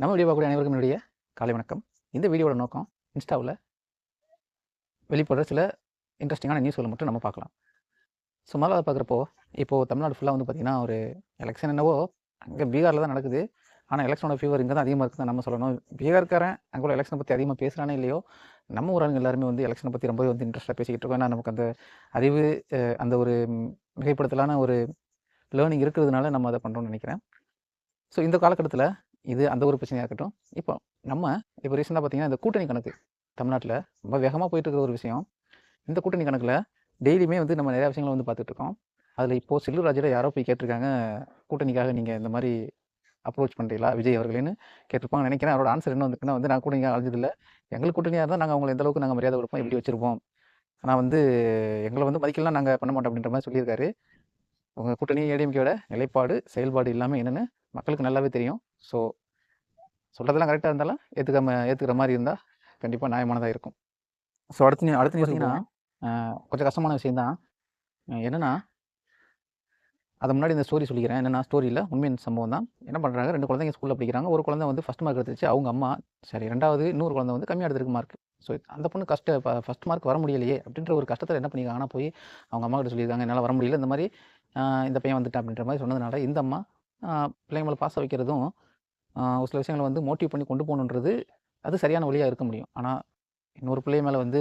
நம்ம வீடியோ பார்க்கக்கூடிய அனைவருக்கும் என்னுடைய காலை வணக்கம். இந்த வீடியோட நோக்கம் இன்ஸ்டாவில் வெளிப்படுற சில இன்ட்ரெஸ்டிங்கான நியூஸ்களை மட்டும் நம்ம பார்க்கலாம். ஸோ முதல்ல பார்க்குறப்போ இப்போது தமிழ்நாடு ஃபுல்லாக வந்து பார்த்திங்கன்னா ஒரு எலெக்ஷன் என்னவோ அங்கே பீகாரில் தான் நடக்குது. ஆனால் எலெக்ஷனோட ஃபீவர் இங்கே தான் அதிகமாக இருக்குது நம்ம சொல்லணும். பீகார்காரன் அங்கே உள்ள எலெக்ஷனை பற்றி அதிகமாக பேசுகிறானே இல்லையோ நம்ம ஊராங்க எல்லாருமே வந்து எலெக்ஷனை பற்றி ரொம்பவே வந்து இன்ட்ரெஸ்ட்டாக பேசிக்கிட்டு இருக்கோம். ஏன்னா நமக்கு அந்த அறிவு அந்த ஒரு மிகைப்படுத்தலான ஒரு லேர்னிங் இருக்கிறதுனால நம்ம அதை பண்ணுறோம்னு நினைக்கிறேன். ஸோ இந்த காலகட்டத்தில் இது அந்த ஒரு பிரச்சனையாக இருக்கட்டும். இப்போ நம்ம இப்போ ரீசெண்டாக பார்த்தீங்கன்னா இந்த கூட்டணி கணக்கு தமிழ்நாட்டில் ரொம்ப வேகமாக போயிட்டு இருக்கிற ஒரு விஷயம். இந்த கூட்டணி கணக்கில் டெய்லியுமே வந்து நம்ம நிறையா விஷயங்களை வந்து பார்த்துட்டு இருக்கோம். அதில் இப்போது செல்லூர் ராஜில் யாரோ போய் கேட்டிருக்காங்க கூட்டணிக்காக நீங்கள் இந்த மாதிரி அப்ரோச் பண்ணுறீங்களா விஜய் அவர்களேன்னு கேட்டிருப்பாங்க நினைக்கிறேன். அவரோட ஆன்சர் என்ன வந்துருக்குன்னா வந்து நான் கூட்டணியாக அழைஞ்சதில்லை எங்களுக்கு கூட்டணியாக இருந்தால் நாங்கள் அவங்களை எந்தளவுக்கு நாங்கள் மரியாதை கொடுப்போம் எப்படி வச்சுருப்போம்? ஆனால் வந்து எங்களை வந்து மதிக்கலாம் நாங்கள் பண்ண மாட்டோம் அப்படின்ற மாதிரி சொல்லியிருக்காரு. உங்கள் கூட்டணி ஏடிஎம்கேட நிலைப்பாடு செயல்பாடு எல்லாமே என்னென்னு மக்களுக்கு நல்லாவே தெரியும். ஸோ சொல்கிறதெல்லாம் கரெக்டாக இருந்தாலும் ஏற்றுக்காம ஏற்றுக்கிற மாதிரி இருந்தால் கண்டிப்பாக நியாயமானதாக இருக்கும். ஸோ அடுத்து நீ- அடுத்து பார்த்தீங்கன்னா கொஞ்சம் கஷ்டமான விஷயம்தான் அஹ் என்னன்னா அதை முன்னாடி இந்த ஸ்டோரி சொல்லிக்கிறேன். என்னென்னா ஸ்டோரியில் உண்மையின் சம்பவம் தான்? என்ன பண்ணுறாங்க ரெண்டு குழந்தைங்க ஸ்கூலில் படிக்கிறாங்க. ஒரு குழந்தை வந்து ஃபஸ்ட் மார்க் எடுத்துச்சு அவங்க அம்மா சரி ரெண்டாவது இன்னொரு குழந்தை வந்து கம்மியாக எடுத்துருக்கு மார்க் ஸோ அந்த பொண்ணு கஷ்ட ஃபஸ்ட் மார்க் வர முடியலையே அப்படின்ற ஒரு கஷ்டத்தில் என்ன பண்ணியிருக்காங்கன்னா போய் அவங்க அம்மா கிட்ட சொல்லியிருக்காங்க என்னால் வர முடியல. இந்த மாதிரி இந்த பையன் வந்துட்டான் அப்படின்ற மாதிரி சொன்னதுனால இந்த அம்மா ஆஹ் பிள்ளைங்க மேலே பாச வைக்கிறதும் ஒரு சில விஷயங்களை வந்து மோட்டிவ் பண்ணி கொண்டு போகணுன்றது அது சரியான வழியாக இருக்க முடியும். ஆனால் இன்னொரு பிள்ளை மேலே வந்து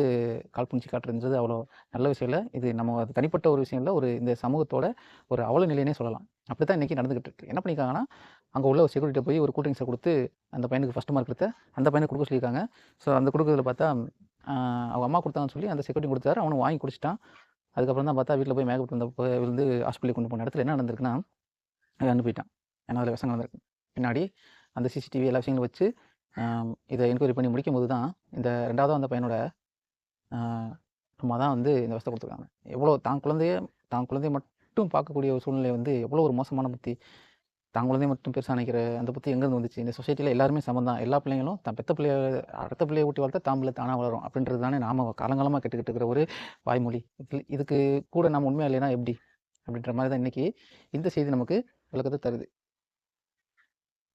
காழ்ப்புணர்ச்சி புணிச்சு காட்டுறதுன்றது அவ்வளோ நல்ல விஷயம் இல்லை. இது நம்ம அது தனிப்பட்ட ஒரு விஷயம் இல்லை. ஒரு இந்த சமூகத்தோட ஒரு அவல நிலையினே சொல்லலாம். அப்படி தான் இன்றைக்கி நடந்துகிட்டு இருக்கு. என்ன பண்ணியிருக்காங்கன்னா அங்கே உள்ள ஒரு செக்யூரிட்டியை போய் ஒரு கூட்டிங்ஸை கொடுத்து அந்த பையனுக்கு ஃபஸ்ட் மார்க் எடுத்த அந்த பையனுக்கு கொடுக்க சொல்லியிருக்காங்க. ஸோ அந்த கொடுக்குறதுல பார்த்தா அவங்க அம்மா கொடுத்தாங்கன்னு சொல்லி அந்த செக்யூரிட்டி கொடுத்தாரு. அவனும் வாங்கி குடிச்சிட்டான். அதுக்கப்புறம் தான் பார்த்தா வீட்டில் போய் மேக்கப் வந்த விழுந்து ஹாஸ்பிட்டலுக்கு கொண்டு போன இடத்துல என்ன நடந்திருக்குன்னா அது இறந்து போயிட்டான். ஏன்னா அதில் விஷயம் நடந்திருக்கு. பின்னாடி அந்த சிசிடிவி எல்லா விஷயங்களும் வச்சு இதை என்கொயரி பண்ணி முடிக்கும் போது தான் இந்த ரெண்டாவது அந்த பையனோட அம்மா தான் வந்து இந்த விஷயத்தை கொடுத்துருக்காங்க. எவ்வளோ தான் குழந்தைய தான் குழந்தைய மட்டும் பார்க்கக்கூடிய ஒரு சூழ்நிலை வந்து எவ்வளோ ஒரு மோசமான புத்தி. தான் குழந்தைய மட்டும் பெருசாக நினைக்கிற அந்த புத்தி எங்கேருந்து வந்துச்சு? இந்த சொசைட்டியில் எல்லாருமே சமந்தான் எல்லா பிள்ளைங்களும் தான் பெத்த பிள்ளைய அடுத்த பிள்ளையை ஊட்டி வளர்த்தா தான் பிள்ளை தானாக வளரும் அப்படின்றது தானே நாம காலங்காலமாக கேட்டுக்கிட்டு இருக்கிற ஒரு வாய்மொழி. இதுக்கு கூட நம்ம உண்மையாக இல்லைன்னா எப்படி? அப்படின்ற மாதிரி தான் இன்றைக்கி இந்த செய்தி நமக்கு விளக்கத்தை தருது.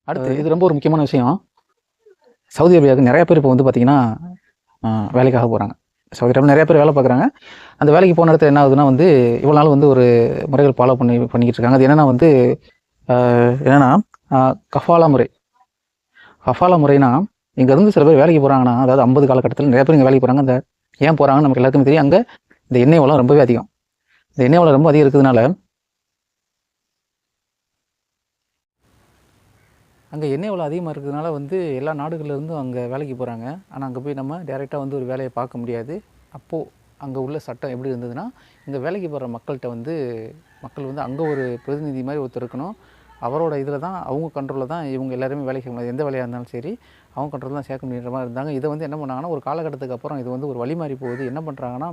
அடுத்து இது ரொம்ப ஒரு முக்கியமான விஷயம். சவுதி அரேபியாவுக்கு நிறைய பேர் இப்போ வந்து பார்த்தீங்கன்னா வேலைக்காக போகிறாங்க சவுதி அரேபியா நிறைய பேர் வேலை பார்க்குறாங்க அந்த வேலைக்கு போன இடத்துல என்ன ஆகுதுன்னா வந்து இவ்வளோ நாள் வந்து ஒரு முறைகள் ஃபாலோ பண்ணி பண்ணிக்கிட்டு இருக்காங்க. அது என்னென்னா வந்து என்னன்னா கஃபாலா முறை. கஃபாலா முறைனா இங்கேருந்து சில பேர் வேலைக்கு போகிறாங்கன்னா அதாவது ஐம்பது காலகட்டத்தில் நிறைய பேர் இங்கே வேலைக்கு போகிறாங்க அந்த ஏன் போகிறாங்கன்னு நமக்கு எல்லாருக்குமே தெரியும். அங்கே இந்த எண்ணெய் வளம் ரொம்பவே அதிகம். இந்த எண்ணெய் வளம் ரொம்ப அதிகம் இருக்கிறதுனால அங்கே எண்ணெய் விலை அதிகமாக இருக்கிறதுனால வந்து எல்லா நாடுகள்லேருந்தும் அங்கே வேலைக்கு போகிறாங்க ஆனால் அங்கே போய் நம்ம டேரெக்டாக வந்து ஒரு வேலையை பார்க்க முடியாது. அப்போது அங்கே உள்ள சட்டம் எப்படி இருந்ததுன்னா இந்த வேலைக்கு போகிற மக்கள்கிட்ட வந்து மக்கள் வந்து அங்கே ஒரு பிரதிநிதி மாதிரி ஒருத்தர் இருக்கணும். அவரோட இதில் தான் அவங்க கண்ட்ரோலில் தான் இவங்க எல்லாருமே வேலைக்கு முடியாது எந்த வேலையாக இருந்தாலும் சரி அவங்க கண்ட்ரோல் தான் சேர்க்க முடியுற மாதிரி இருந்தாங்க. இதை வந்து என்ன பண்ணாங்கன்னா ஒரு காலகட்டத்துக்கு அப்புறம் இது வந்து ஒரு வழி மாறி போகுது. என்ன பண்ணுறாங்கன்னா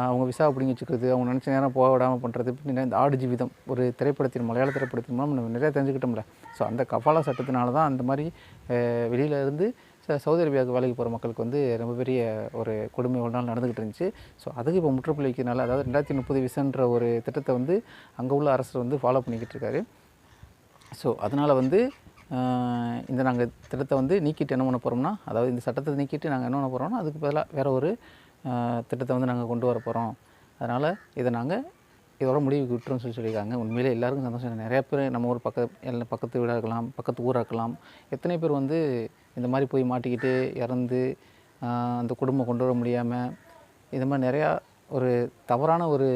அவங்க விசா பிடிங்கி வச்சுக்கிறது அவங்க நினச்ச நேரம் போக விடாமல் பண்ணுறது இப்படின்னு இந்த ஆடு ஜீவிதம் ஒரு திரைப்படத்தின் மலையாள திரைப்படத்தின் மூலம் நம்ம நிறையா தெரிஞ்சுக்கிட்டோம்ல. ஸோ அந்த கபாலா சட்டத்தினால தான் அந்த மாதிரி வெளியில் வெளியில இருந்து ச- சவுதி அரேபியாவுக்கு வேலைக்கு போகிற மக்களுக்கு வந்து ரொம்ப பெரிய ஒரு கொடுமை ஒரு நாள் நடந்துக்கிட்டு இருந்துச்சு. ஸோ அதுக்கு இப்போ முற்றுப்புள்ளி வைக்கிறதுனால அதாவது ரெண்டாயிரத்தி முப்பது விசன்ற ஒரு திட்டத்தை வந்து அங்கே உள்ள அரசு வந்து ஃபாலோ பண்ணிக்கிட்டு இருக்காரு. ஸோ அதனால் வந்து இந்த நாங்கள் திட்டத்தை வந்து நீக்கிட்டு என்ன பண்ண போகிறோம்னா அதாவது இந்த சட்டத்தை நீக்கிட்டு நாங்கள் என்ன பண்ண போகிறோம்னா அதுக்கு பதிலாக வேற ஒரு திட்டத்தை வந்து நாங்கள் கொண்டு வர போகிறோம் அதனால் இதை நாங்கள் இதோட முடிவுக்கு விட்டுருன்னு சொல்லி சொல்லியிருக்காங்க. உண்மையிலே எல்லாருக்கும் சந்தோஷம். நிறையா பேர் நம்ம ஊர் பக்கத்து எல்லாம் பக்கத்து வீடாக இருக்கலாம் பக்கத்து ஊராக இருக்கலாம். எத்தனை பேர் வந்து இந்த மாதிரி போய் மாட்டிக்கிட்டு இறந்து அந்த குடும்பம் கொண்டு வர முடியாமல் இந்த மாதிரி நிறையா ஒரு தவறான ஒரு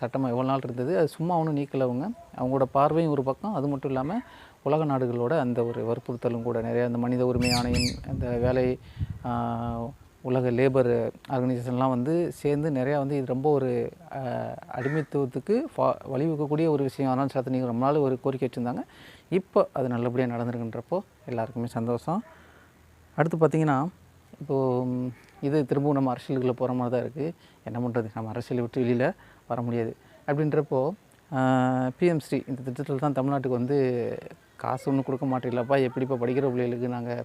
சட்டமாக எவ்வளோ நாள் இருந்தது அது சும்மா ஒன்றும் நீக்கலவங்க அவங்களோட பார்வையும் ஒரு பக்கம். அது மட்டும் இல்லாமல் உலக நாடுகளோட அந்த ஒரு வற்புறுத்தலும் கூட நிறையா அந்த மனித உரிமை ஆணையம் அந்த வேலை உலக லேபர் ஆர்கனைசேஷன்லாம் வந்து சேர்ந்து நிறையா வந்து இது ரொம்ப ஒரு அடிமைத்துவத்துக்கு ஃபா வழிவகுக்கக்கூடிய ஒரு விஷயம். ஆனால் சத்து நீங்கள் ரொம்ப நாள் ஒரு கோரிக்கை வச்சுருந்தாங்க. இப்போ அது நல்லபடியாக நடந்திருக்குன்றப்போ எல்லாருக்குமே சந்தோஷம். அடுத்து பார்த்தீங்கன்னா இப்போது இது திரும்பவும் நம்ம அரசியலுக்குள்ளே போகிற மாதிரி தான் இருக்குது என்ன பண்ணுறது நம்ம அரசியலை விட்டு வெளியில் வர முடியாது. அப்படின்றப்போ பிஎம்ஸ்ரீ இந்த திட்டத்தில் தான் தமிழ்நாட்டுக்கு வந்து காசு ஒன்றும் கொடுக்க மாட்டீங்களப்பா? எப்படிப்பா படிக்கிற பிள்ளைகளுக்கு நாங்கள்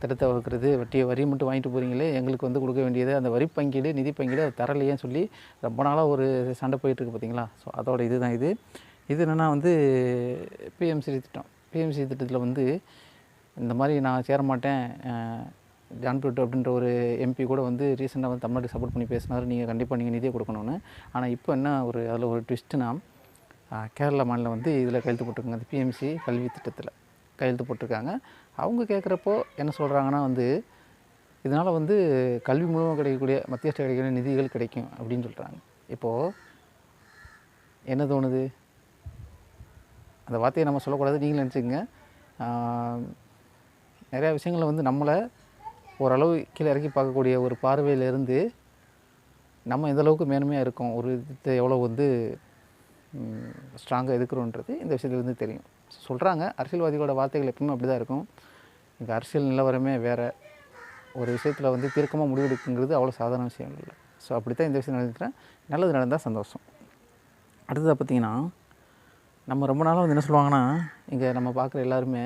திட்டத்தை வகுக்கிறது வட்டியை வரி மட்டும் வாங்கிட்டு போகிறீங்களே எங்களுக்கு வந்து கொடுக்க வேண்டியது அந்த வரி பங்கீடு நிதி பங்கீடு அது தரலையேன்னு சொல்லி ரொம்ப நாளாக ஒரு சண்டை போயிட்டுருக்கு பார்த்தீங்களா ஸோ அதோட இதுதான் இது. இது என்னென்னா வந்து பிஎம்சி திட்டம். பிஎம்சி திட்டத்தில் வந்து இந்த மாதிரி நான் சேர மாட்டேன் ஜான் அப்படின்ற ஒரு எம்பி கூட வந்து ரீசெண்டாக வந்து தமிழ்நாட்டுக்கு சப்போர்ட் பண்ணி பேசினார். நீங்கள் கண்டிப்பாக நீங்கள் நிதியை கொடுக்கணும்னு. ஆனால் இப்போ என்ன ஒரு அதில் ஒரு ட்விஸ்ட்டுனா கேரளா மாநிலம் வந்து இதில் கையெழுத்து போட்டிருக்காங்க. அந்த பிஎம்சி கல்வி திட்டத்தில் கையெழுத்து போட்டிருக்காங்க. அவங்க கேட்குறப்போ என்ன சொல்கிறாங்கன்னா வந்து இதனால் வந்து கல்வி மூலமாக கிடைக்கக்கூடிய மத்தியஸ்த கிடைக்கக்கூடிய நிதிகள் கிடைக்கும் அப்படின்னு சொல்கிறாங்க. இப்போது என்ன தோணுது? அந்த வார்த்தையை நம்ம சொல்லக்கூடாது நீங்களும் நினச்சிக்கங்க. நிறையா விஷயங்களில் வந்து நம்மளை ஓரளவு கீழே இறக்கி பார்க்கக்கூடிய ஒரு பார்வையிலேருந்து நம்ம எந்த அளவுக்கு மேன்மையாக இருக்கோம் ஒரு இதை எவ்வளோ வந்து ஸ்ட்ராங்காக எதுக்குறோன்றது இந்த விஷயத்துலேருந்து தெரியும். சொல்கிறாங்க அரசியல்வாதிகளோட வார்த்தைகள் எப்பவுமே அப்படி தான் இருக்கும். இங்கே அரசியல் நிலவரமே வேறு. ஒரு விஷயத்தில் வந்து தீர்க்கமாக முடிவெடுக்குங்கிறது அவ்வளோ சாதாரண விஷயம் இல்லை. ஸோ அப்படி தான் இந்த விஷயம் நடந்துக்கிறேன். நல்லது நடந்தால் சந்தோஷம். அடுத்ததாக பார்த்தீங்கன்னா நம்ம ரொம்ப நாளாக வந்து என்ன சொல்லுவாங்கன்னா இங்கே நம்ம பார்க்குற எல்லாருமே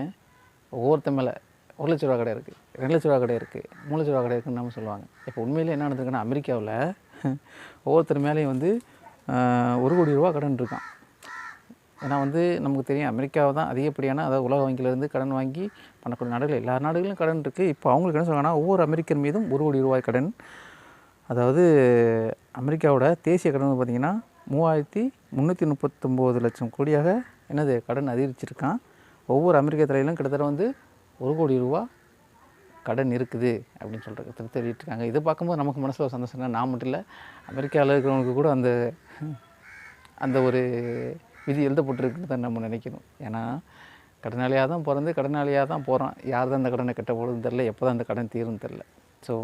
ஒவ்வொருத்த மேலே ஒரு லட்ச ரூபா கடை இருக்குது ரெண்டு லட்ச ரூபா கடை இருக்குது மூணு லட்ச ரூபா கடை இருக்குன்னு நம்ம சொல்லுவாங்க. இப்போ உண்மையிலே என்ன நடந்திருக்குன்னா அமெரிக்காவில் ஒவ்வொருத்தர் மேலேயும் வந்து ஒரு கோடி ரூபா கடன் இருக்கான் ஏன்னா வந்து நமக்கு தெரியும் அமெரிக்காவை தான் அதிகப்படியான அதாவது உலக வங்கியிலேருந்து கடன் வாங்கி பண்ணக்கூடிய நாடுகள். எல்லா நாடுகளிலும் கடன் இருக்குது இப்போ அவங்களுக்கு என்ன சொல்கிறாங்கன்னா ஒவ்வொரு அமெரிக்கன் மீதும் ஒரு கோடி ரூபாய் கடன். அதாவது அமெரிக்காவோட தேசிய கடன் பார்த்திங்கன்னா மூவாயிரத்தி முந்நூற்றி முப்பத்தொம்போது லட்சம் கோடியாக என்னது கடன் அதிகரிச்சிருக்கான். ஒவ்வொரு அமெரிக்க தலையிலும் கிட்டத்தட்ட வந்து ஒரு கோடி ரூபா கடன் இருக்குது அப்படின்னு சொல்கிறது தெரிவிட்டுருக்காங்க இதை பார்க்கும்போது நமக்கு மனசில் ஒரு சந்தோஷம் நான் மட்டும் இல்லை அமெரிக்காவில் இருக்கிறவங்களுக்கு கூட அந்த அந்த ஒரு விதி எழுதப்பட்டிருக்குன்னு தான் நம்ம நினைக்கணும். ஏன்னா கடனாளியாக தான் பிறந்து கடனாளியாக தான் போகிறோம் யார் தான் அந்த கடனை கட்ட போகிறதுன்னு தெரில எப்போ தான் அந்த கடன் தீரும்னு தெரில ஸோ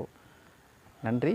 நன்றி.